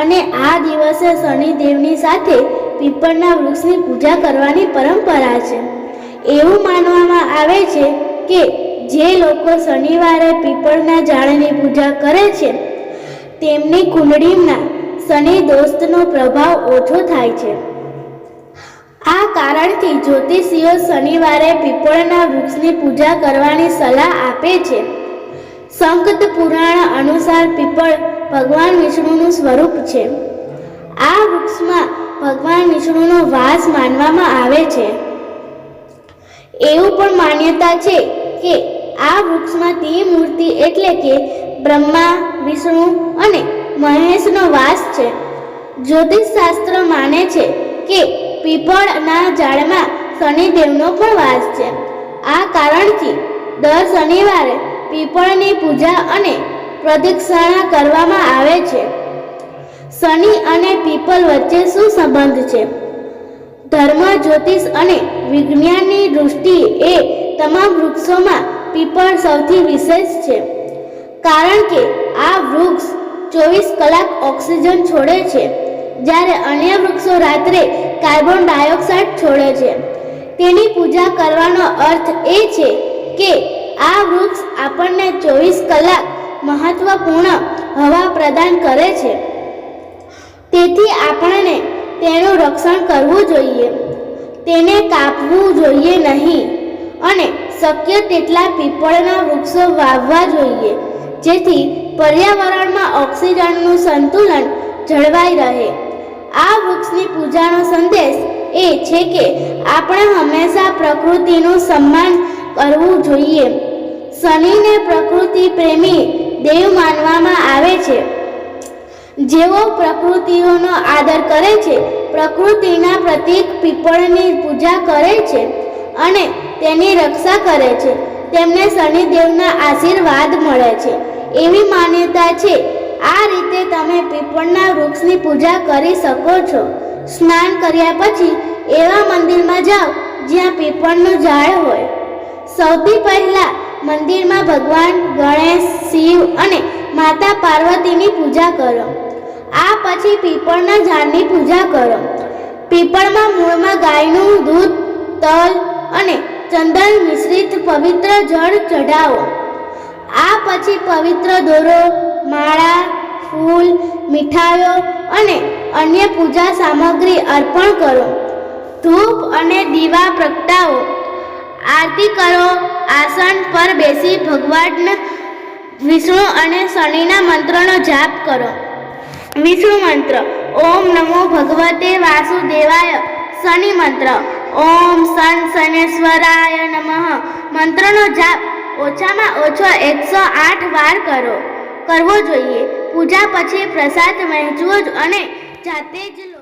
અને આ દિવસે શનિદેવની સાથે પીપળના વૃક્ષની પૂજા કરવાની પરંપરા છે. એવું માનવામાં આવે છે કે જે લોકો શનિવારે પીપળના ઝાડની પૂજા કરે છે, તેમની કુંડળીમાં શનિ દોસ્તનો પ્રભાવ ઓછો થાય છે. આ કારણથી જ્યોતિષીઓ શનિવારે પીપળના વૃક્ષની પૂજા કરવાની સલાહ આપે છે. સંકત પુરાણ અનુસાર પીપળ ભગવાન વિષ્ણુનું સ્વરૂપ છે. આ વૃક્ષમાં ભગવાન વિષ્ણુનો વાસ માનવામાં આવે છે. એવું પણ માન્યતા છે કે આ વૃક્ષમાં ત્રિમૂર્તિ એટલે કે બ્રહ્મા, વિષ્ણુ અને મહેશનો વાસ છે. જ્યોતિષ શાસ્ત્ર માને છે કે પીપળના ઝાડમાં શનિદેવનો પણ વાસ છે. આ કારણથી દર શનિવારે પીપળની પૂજા અને પ્રદક્ષિણા કરવામાં આવે છે. શનિ અને પીપલ વચ્ચે શું સંબંધ છે? ધર્મ, જ્યોતિષ અને વિજ્ઞાનની દૃષ્ટિએ એ તમામ વૃક્ષોમાં પીપળ સૌથી વિશેષ છે. કારણ કે આ વૃક્ષ ચોવીસ કલાક ઓક્સિજન છોડે છે, જ્યારે અન્ય વૃક્ષો રાત્રે કાર્બન ડાયોક્સાઇડ છોડે છે. તેની પૂજા કરવાનો અર્થ એ છે કે આ વૃક્ષ આપણને ચોવીસ કલાક મહત્વપૂર્ણ હવા પ્રદાન કરે છે. તેથી આપણને તેનું રક્ષણ કરવું જોઈએ. તેને કાપવું જોઈએ નહીં અને શક્ય તેટલા પીપળના વૃક્ષો વાવવા જોઈએ, જેથી પર્યાવરણમાં ઓક્સિજનનું સંતુલન જળવાઈ રહે. આ વૃક્ષની પૂજાનો સંદેશ એ છે કે આપણે હંમેશા પ્રકૃતિનું સન્માન કરવું જોઈએ. શનિને પ્રકૃતિ પ્રેમી દેવ માનવામાં આવે છે. જેઓ પ્રકૃતિઓનો આદર કરે છે, પ્રકૃતિના પ્રતીક પીપળની પૂજા કરે છે અને તેની રક્ષા કરે છે, તેમને શનિદેવના આશીર્વાદ મળે છે. એવી માન્યતા છે, આ રીતે તમે પીપળના વૃક્ષની પૂજા કરી શકો છો. સ્નાન કર્યા પછી એવા મંદિરમાં જાઓ જ્યાં પીપળનું ઝાડ હોય. સૌથી પહેલા મંદિરમાં ભગવાન, ગણેશ, શિવ અને માતા પાર્વતીની પૂજા કરો. આ પછી પીપળના ઝાડની પૂજા કરો. પીપળમાં મૂળમાં ગાયનું દૂધ, તલ અને ચંદન મિશ્રિત પવિત્ર જળ ચઢાવો. આ પછી પવિત્ર દોરો, માળા, ફૂલ, મીઠાઈઓ અને અન્ય પૂજા સામગ્રી અર્પણ કરો. ધૂપ અને દીવા પ્રગટાવો. આરતી કરો. આસન પર બેસી ભગવાન વિષ્ણુ અને શનિના મંત્રનો જાપ કરો. વિષ્ણુ મંત્ર, ઓમ નમો ભગવતે વાસુદેવાય. શનિ મંત્ર, ઓમ સન શનેશ્વરાય નમઃ. મંત્રનો જાપ ઓછામાં ઓછો એકસો આઠ વાર કરો. કરવો જોઈએ. પૂજા પછી પ્રસાદ વહેંચવો જ અને જાતે જ